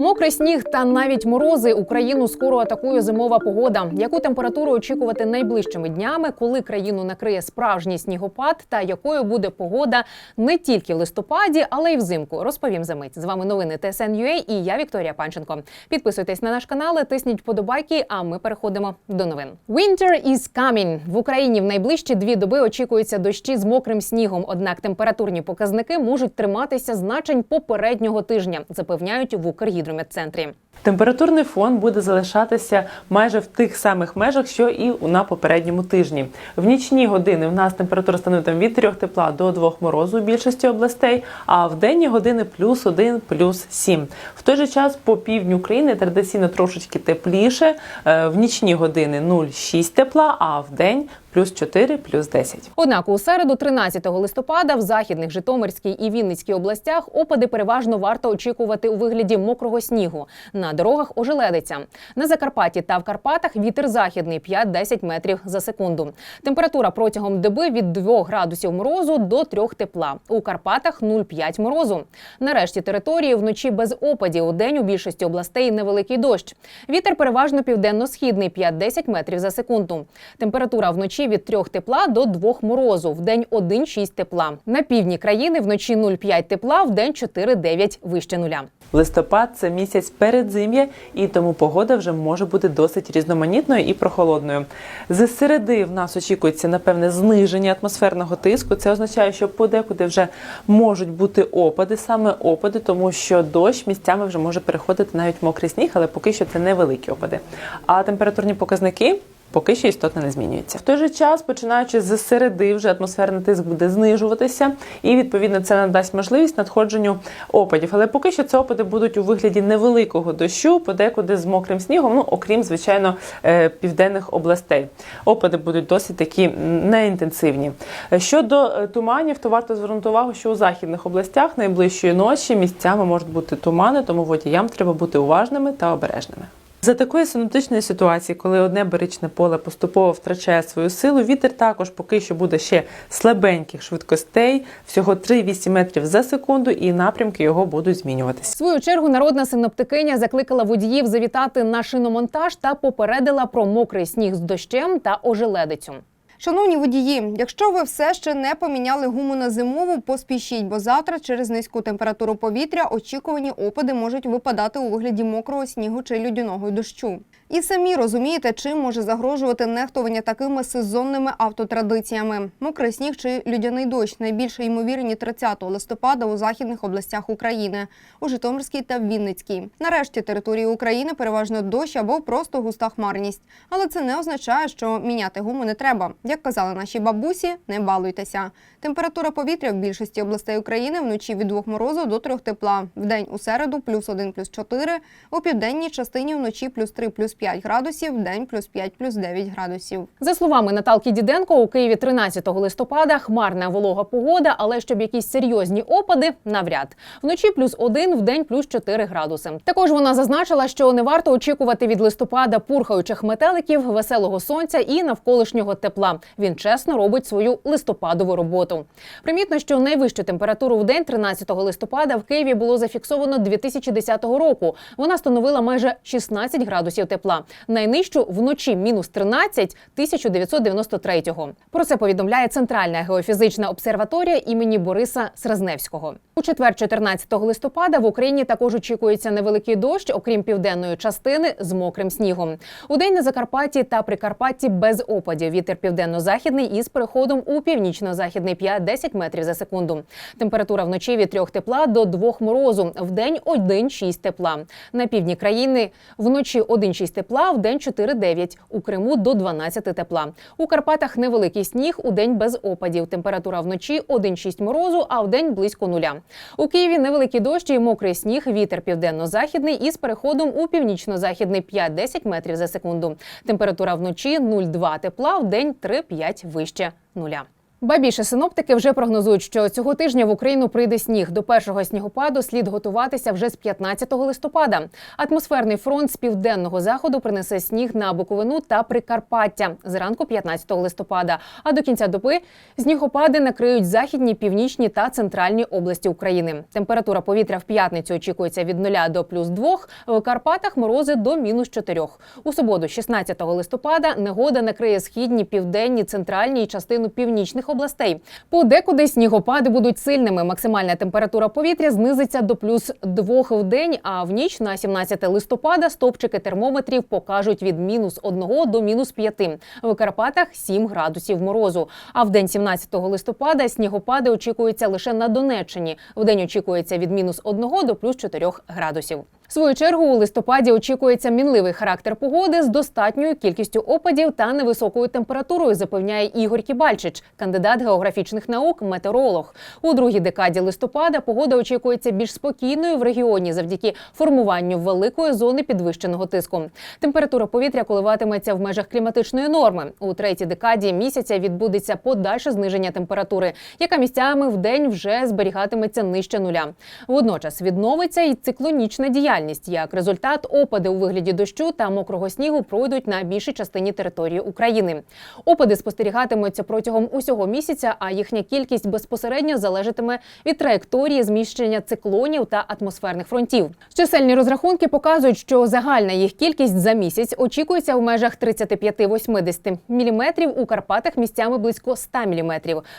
Мокрий сніг та навіть морози Україну скоро атакує зимова погода. Яку температуру очікувати найближчими днями, коли країну накриє справжній снігопад, та якою буде погода не тільки в листопаді, але й взимку. Розповім за мить. З вами новини ТСН.UA і я Вікторія Панченко. Підписуйтесь на наш канал, тисніть вподобайки. А ми переходимо до новин. Winter is coming. в Україні в найближчі дві доби очікуються дощі з мокрим снігом. Однак температурні показники можуть триматися значень попереднього тижня, запевняють в Укргідрометцентрі. Температурний фон буде залишатися майже в тих самих межах, що і на попередньому тижні. В нічні години в нас температура становитиме від 3 тепла до 2 морозу у більшості областей, а в денні години плюс 1, плюс 7. В той же час по півдню України традиційно трошечки тепліше. Е, В нічні години 0,6 тепла, а в день плюс 4, плюс 10. Однак у середу, 13 листопада, в західних Житомирській і Вінницькій областях опади переважно варто очікувати у вигляді мокрого снігу. На дорогах ожеледиться. На Закарпатті та в Карпатах вітер західний 5-10 метрів за секунду. Температура протягом доби від 2 градусів морозу до 3 тепла. У Карпатах 0,5 морозу. Нарешті території вночі без опадів. У день у більшості областей невеликий дощ. Вітер переважно південно-східний 5-10 метрів за секунду. Температура вночі від 3 тепла до 2 морозу. В день 1,6 тепла. На півдні країни вночі 0,5 тепла, в день 4,9 вище нуля. Листопад це місяць передзим'я, і тому погода вже може бути досить різноманітною і прохолодною. З середи в нас очікується напевне зниження атмосферного тиску. Це означає, що подекуди вже можуть бути опади, саме опади, тому що дощ місцями вже може переходити навіть мокрий сніг, але поки що це невеликі опади. А температурні показники. Поки що істотно не змінюється. В той же час, починаючи з середи, вже атмосферний тиск буде знижуватися, і відповідно це надасть можливість надходженню опадів. Але поки що це опади будуть у вигляді невеликого дощу, подекуди з мокрим снігом, ну окрім звичайно е, південних областей. Опади будуть досить такі неінтенсивні. Щодо е, туманів, то варто звернути увагу, що у західних областях найближчої ночі місцями можуть бути тумани, тому водіям треба бути уважними та обережними. За такої синоптичної ситуації, коли одне баричне поле поступово втрачає свою силу, вітер також поки що буде ще слабеньких швидкостей, всього 3-8 метрів за секунду, і напрямки його будуть В змінюватися. свою чергу народна синоптикиня закликала водіїв завітати на шиномонтаж та попередила про мокрий сніг з дощем та ожеледицю. Шановні водії, якщо ви все ще не поміняли гуму на зимову, поспішіть, бо завтра через низьку температуру повітря очікувані опади можуть випадати у вигляді мокрого снігу чи людяного дощу. І самі розумієте, чим може загрожувати нехтування такими сезонними автотрадиціями. Мокрий сніг чи людяний дощ найбільше ймовірні 30 листопада у західних областях України, у Житомирській та Вінницькій. Нарешті території України переважно дощ або просто густа хмарність. Але це не означає, що міняти гуму не треба. Як казали наші бабусі, не балуйтеся. Температура повітря в більшості областей України вночі від 2 морозу до 3 тепла. Вдень у середу плюс 1, плюс 4, у південній частині вночі плюс 3, плюс 5 градусів, вдень плюс 5, плюс 9 градусів. За словами Наталки Діденко, у Києві 13 листопада хмарна волога погода, але щоб якісь серйозні опади навряд. Вночі плюс 1, вдень плюс 4 градуси. Також вона зазначила, що не варто очікувати від листопада пурхаючих метеликів, веселого сонця і навколишнього тепла. Він чесно робить свою листопадову роботу. Примітно, що найвищу температуру в день 13 листопада в Києві було зафіксовано 2010 року. Вона становила майже 16 градусів тепла. Найнижчу вночі мінус 13 1993-го. Про це повідомляє Центральна геофізична обсерваторія імені Бориса Сразневського. У четвер, 14 листопада, в Україні також очікується невеликий дощ, окрім південної частини з мокрим снігом. У день на Закарпатті та Прикарпатті без опадів. Вітер південно-західний із переходом у північно-західний 5-10 метрів за секунду. Температура вночі від 3 тепла до 2 морозу. В день 1-6 тепла. На півдні країни вночі 1-6 тепла, в день 4-9. У Криму до 12 тепла. У Карпатах невеликий сніг, у день без опадів. Температура вночі 1-6 морозу, а в день близько нуля. У Києві невеликий дощ і мокрий сніг. Вітер південно-західний із переходом у північно-західний 5-10 метрів за секунду. Температура вночі 0,2 тепла, в день 3-5 вище нуля. Ба більше синоптики вже прогнозують, що цього тижня в Україну прийде сніг. До першого снігопаду слід готуватися вже з 15 листопада. Атмосферний фронт з південного заходу принесе сніг на Буковину та Прикарпаття зранку 15 листопада. А до кінця доби снігопади накриють західні, північні та центральні області України. Температура повітря в п'ятницю очікується від 0 до плюс 2, в Карпатах морози до мінус 4. У суботу, 16 листопада, негода накриє східні, південні, центральні і частину північних областей. Подекуди снігопади будуть сильними. Максимальна температура повітря знизиться до плюс 2 в день, а в ніч на 17 листопада стопчики термометрів покажуть від мінус 1 до мінус 5. В Карпатах 7 градусів морозу. А в день 17 листопада снігопади очікуються лише на Донеччині. В день очікується від мінус 1 до плюс 4 градусів. В свою чергу у листопаді очікується мінливий характер погоди з достатньою кількістю опадів та невисокою температурою, запевняє Ігор Кібальчич, кандидат географічних наук, метеоролог. У другій декаді листопада погода очікується більш спокійною в регіоні завдяки формуванню великої зони підвищеного тиску. Температура повітря коливатиметься в межах кліматичної норми. У третій декаді місяця відбудеться подальше зниження температури, яка місцями в день вже зберігатиметься нижче нуля. Водночас відновиться і циклонічна діяльність. Як результат, опади у вигляді дощу та мокрого снігу пройдуть на більшій частині території України. Опади спостерігатимуться протягом усього місяця, а їхня кількість безпосередньо залежатиме від траєкторії зміщення циклонів та атмосферних фронтів. Чисельні розрахунки показують, що загальна їх кількість за місяць очікується в межах 35-80 мм, у Карпатах місцями близько 100 мм.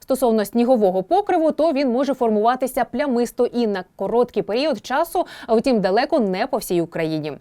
Стосовно снігового покриву, то він може формуватися плямисто і на короткий період часу, а втім далеко не по всій Україні.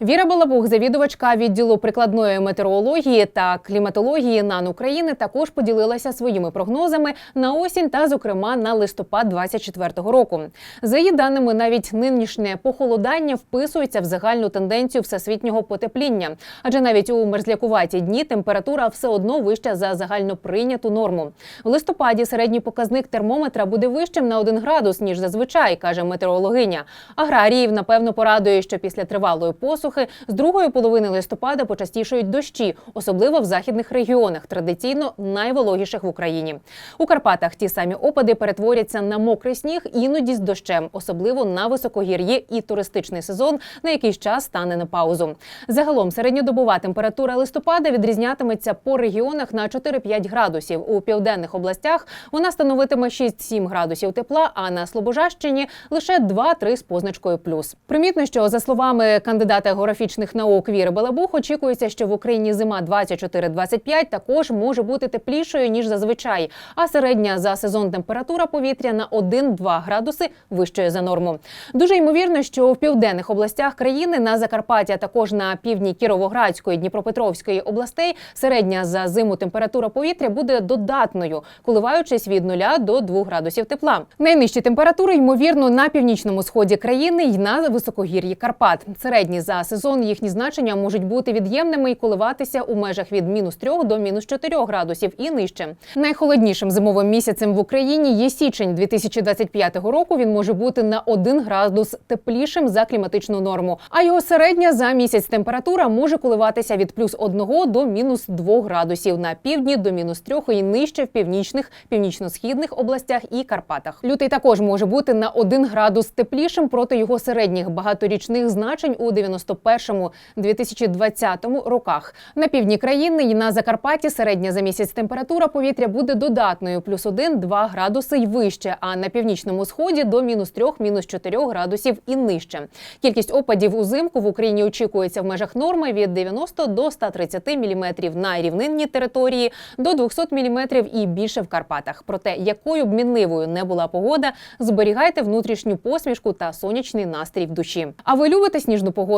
Віра Балабух, завідувачка відділу прикладної метеорології та кліматології НАН України, також поділилася своїми прогнозами на осінь та, зокрема, на листопад 24-го року. За її даними, навіть нинішнє похолодання вписується в загальну тенденцію всесвітнього потепління, адже навіть у мерзлякуваті дні температура все одно вища за загально прийняту норму. В листопаді середній показник термометра буде вищим на 1 градус ніж зазвичай, каже метеорологиня. Аграріїв напевно порадує, що після тривалої посухи з другої половини листопада почастішають дощі, особливо в західних регіонах, традиційно найвологіших в Україні. У Карпатах ті самі опади перетворяться на мокрий сніг, іноді з дощем, особливо на високогір'ї і туристичний сезон, на якийсь час стане на паузу. Загалом середньодобова температура листопада відрізнятиметься по регіонах на 4-5 градусів. У південних областях вона становитиме 6-7 градусів тепла, а на Слобожащині лише 2-3 з позначкою плюс. Примітно, що за словами кандидата географічних наук Віри Балабух, очікується, що в Україні зима 24-25 також може бути теплішою ніж зазвичай. А середня за сезон температура повітря на 1-2 градуси вищою за норму. Дуже ймовірно, що в південних областях країни на Закарпаття, також на півдні Кіровоградської, Дніпропетровської областей, середня за зиму температура повітря буде додатною, коливаючись від 0 до 2 градусів тепла. Найнижчі температури ймовірно на північному сході країни й на високогір'ї Карпат. Середні за сезон їхні значення можуть бути від'ємними і коливатися у межах від мінус 3 до мінус 4 градусів і нижче. Найхолоднішим зимовим місяцем в Україні є січень 2025 року. Він може бути на 1 градус теплішим за кліматичну норму. А його середня за місяць температура може коливатися від плюс 1 до мінус 2 градусів на півдні до мінус 3 і нижче в північних, північно-східних областях і Карпатах. Лютий також може бути на 1 градус теплішим проти його середніх багаторічних значень у 91-2020 роках. На півдні країни і на Закарпатті середня за місяць температура повітря буде додатною плюс 1-2 градуси й вище. А на північному сході до мінус 3, мінус 4 градусів і нижче. Кількість опадів узимку в Україні очікується в межах норми від 90 до 130 мм на рівнинній території, до 200 мм і більше в Карпатах. Проте якою б мінливою не була погода, зберігайте внутрішню посмішку та сонячний настрій в душі. А ви любите сніжну погоду?